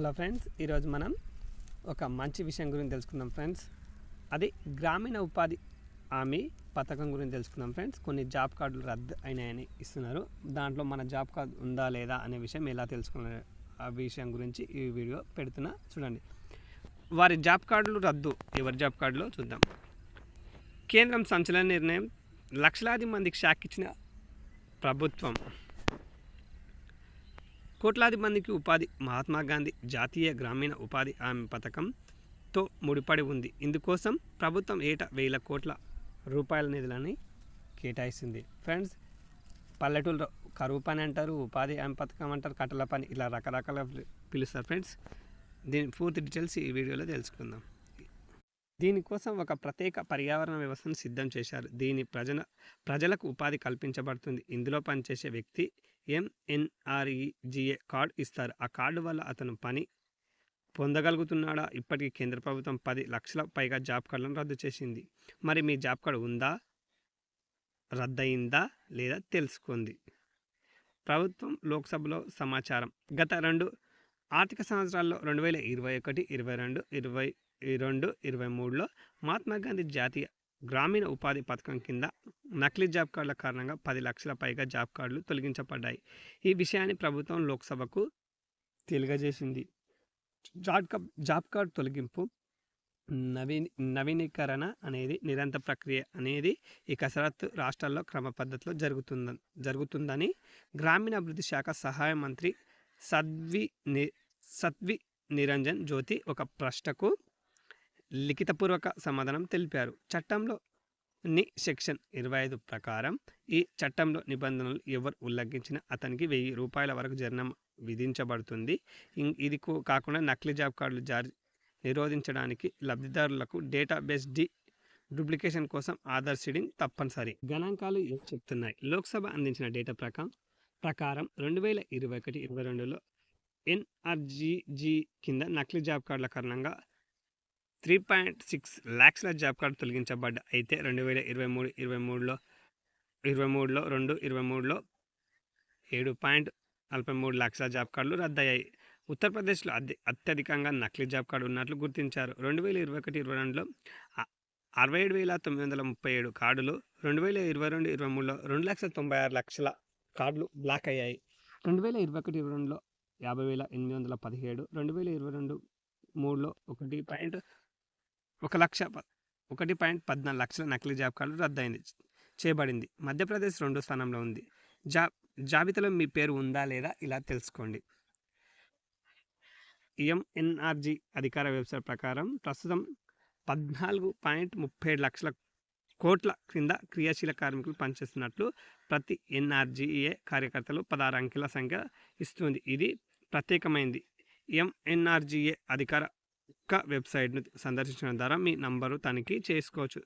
Hello friends ఈరోజు మనం ఒక మంచి విషయం గురించి తెలుసుకుందాం ఫ్రెండ్స్. అది గ్రామీణ ఉపాధి హామీ పథకం గురించి తెలుసుకుందాం ఫ్రెండ్స్. కొన్ని జాబ్ కార్డులు రద్దు అయినాయని ఇస్తున్నారు. దాంట్లో మన జాబ్ కార్డు ఉందా లేదా అనే విషయం ఎలా తెలుసుకున్న ఆ విషయం గురించి ఈ వీడియో పెడుతున్నా చూడండి. వారి జాబ్ కార్డులు రద్దు ఎవరి జాబ్ కార్డులో చూద్దాం. కేంద్రం సంచలన నిర్ణయం లక్షలాది మందికి షాక్ ఇచ్చిన ప్రభుత్వం. కోట్లాది మందికి ఉపాధి. మహాత్మా గాంధీ జాతీయ గ్రామీణ ఉపాధి హామీ పథకంతో ముడిపడి ఉంది. ఇందుకోసం ప్రభుత్వం ఏటా వేల కోట్ల రూపాయల నిధులని కేటాయిస్తుంది. ఫ్రెండ్స్ పల్లెటూరులో కరువు పని అంటారు ఉపాధి హామీ పథకం అంటారు కట్టల పని ఇలా రకరకాల పిలుస్తారు. ఫ్రెండ్స్ దీని పూర్తి డీటెయిల్స్ ఈ వీడియోలో తెలుసుకుందాం. దీనికోసం ఒక ప్రత్యేక పర్యావరణ వ్యవస్థను సిద్ధం చేశారు. దీని ప్రజల ప్రజలకు ఉపాధి కల్పించబడుతుంది. ఇందులో పనిచేసే వ్యక్తి ఎంఎన్ఆర్ఈజిఏ కార్డు ఇస్తారు. ఆ కార్డు వల్ల అతను పని పొందగలుగుతున్నాడా? ఇప్పటికీ కేంద్ర ప్రభుత్వం పది లక్షల పైగా జాబ్ కార్డులను రద్దు చేసింది. మరి మీ జాబ్ కార్డు ఉందా? రద్దయిందా? లేదా? తెలుసుకుంది. ప్రభుత్వం లోక్సభలో సమాచారం. గత రెండు ఆర్థిక సంవత్సరాల్లో రెండు వేల ఇరవై ఒకటి ఇరవై రెండు ఇరవై రెండు ఇరవై మూడులో మహాత్మా గాంధీ జాతీయ గ్రామీణ ఉపాధి పథకం కింద నకిలీ జాబ్ కార్డుల కారణంగా పది లక్షల పైగా జాబ్ కార్డులు తొలగించబడ్డాయి. ఈ విషయాన్ని ప్రభుత్వం లోక్సభకు తెలియజేసింది. జాబ్ జాబ్ కార్డు తొలగింపు నవీ నవీనీకరణ అనేది నిరంతర ప్రక్రియ అనేది ఈ కసరత్తు రాష్ట్రాల్లో క్రమ పద్ధతిలో జరుగుతుంద జరుగుతుందని గ్రామీణాభివృద్ధి శాఖ సహాయ మంత్రి సద్వి ని సత్వి నిరంజన్ జ్యోతి ఒక ప్రశ్నకు లిఖితపూర్వక సమాధానం తెలిపారు. చట్టంలో ని సెక్షన్ ఇరవై ఐదు ప్రకారం ఈ చట్టంలో నిబంధనలు ఎవరు ఉల్లంఘించినా అతనికి వెయ్యి రూపాయల వరకు జరిమానా విధించబడుతుంది. ఇది కాకుండా నకిలీ జాబ్ కార్డులు జారీ నిరోధించడానికి లబ్ధిదారులకు డేటాబేస్ డి డూప్లికేషన్ కోసం ఆధార్ సీడింగ్ తప్పనిసరి. గణాంకాలు చెప్తున్నాయి? లోక్సభ అందించిన డేటా ప్రకారం ప్రకారం రెండు వేల ఇరవై ఒకటి ఇరవై రెండులో ఎన్ఆర్జీజీ కింద నకిలీ జాబ్ కార్డుల కారణంగా త్రీ పాయింట్ సిక్స్ ల్యాక్స్ల జాబ్ కార్డు తొలగించబడ్డ అయితే రెండు వేల ఇరవై మూడు ఇరవై మూడులో ఇరవై మూడులో రెండు ఇరవై మూడులో ఏడు పాయింట్ నలభై మూడు లక్షల జాబ్ కార్డులు రద్దయ్యాయి. ఉత్తరప్రదేశ్లో అతి అత్యధికంగా నకిలీ జాబ్ కార్డు ఉన్నట్లు గుర్తించారు. రెండు వేల ఇరవై ఒకటి ఇరవై రెండులో అరవై ఏడు వేల తొమ్మిది వందల ముప్పై ఏడు కార్డులు రెండు వేల ఇరవై రెండు ఇరవై మూడులో రెండు లక్షల తొంభై ఆరు లక్షల కార్డులు బ్లాక్ అయ్యాయి. రెండు వేల ఇరవై ఒకటి ఇరవై రెండులో యాభై వేల ఎనిమిది వందల పదిహేడు రెండు వేల ఇరవై రెండు మూడులో ఒకటి పాయింట్ ఒక లక్ష ఒకటి పాయింట్ పద్నాలుగు లక్షల నకిలీ జాబ్ కార్డు రద్దయింది చేయబడింది. మధ్యప్రదేశ్ రెండో స్థానంలో ఉంది. జాబ్ జాబితాలో మీ పేరు ఉందా లేదా ఇలా తెలుసుకోండి. ఎంఎన్ఆర్జీ అధికార వెబ్సైట్ ప్రకారం ప్రస్తుతం పద్నాలుగు పాయింట్ ముప్పై ఏడు లక్షల కోట్ల క్రింద క్రియాశీల కార్మికులు పనిచేస్తున్నట్లు ప్రతి ఎన్ఆర్జీఏ కార్యకర్తలు పదహారు అంకెల సంఖ్య ఇస్తుంది. ఇది ప్రత్యేకమైంది. ఎంఎన్ఆర్జీఏ అధికార వెబ్సైట్ను సందర్శించడం ద్వారా మీ నంబరు తనిఖీ చేసుకోవచ్చు.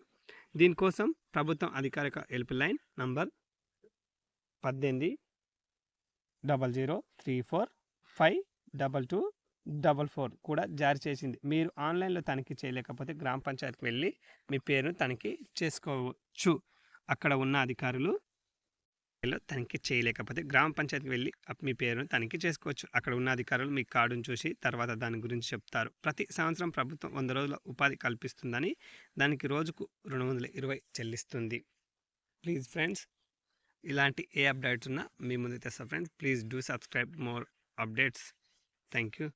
దీనికోసం ప్రభుత్వం అధికారిక హెల్ప్ లైన్ నంబర్ పద్దెనిమిది double zero three four five double two double four కూడా జారీ చేసింది. మీరు ఆన్లైన్లో తనిఖీ చేయలేకపోతే గ్రామ పంచాయతీకి వెళ్ళి మీ పేరును తనిఖీ చేసుకోవచ్చు. అక్కడ ఉన్న అధికారులు తనిఖీ చేయలేకపోతే గ్రామ పంచాయతీకి వెళ్ళి మీ పేరును తనిఖీ చేసుకోవచ్చు. అక్కడ ఉన్న అధికారులు మీ కార్డును చూసి తర్వాత దాని గురించి చెప్తారు. ప్రతి సంవత్సరం ప్రభుత్వం వంద రోజుల ఉపాధి కల్పిస్తుందని దానికి రోజుకు రెండు వందల ఇరవై చెల్లిస్తుంది. ప్లీజ్ ఫ్రెండ్స్ ఇలాంటి ఏ అప్డేట్స్ ఉన్నా మీ ముందు తెస్తా friends. Please do subscribe more updates. Thank you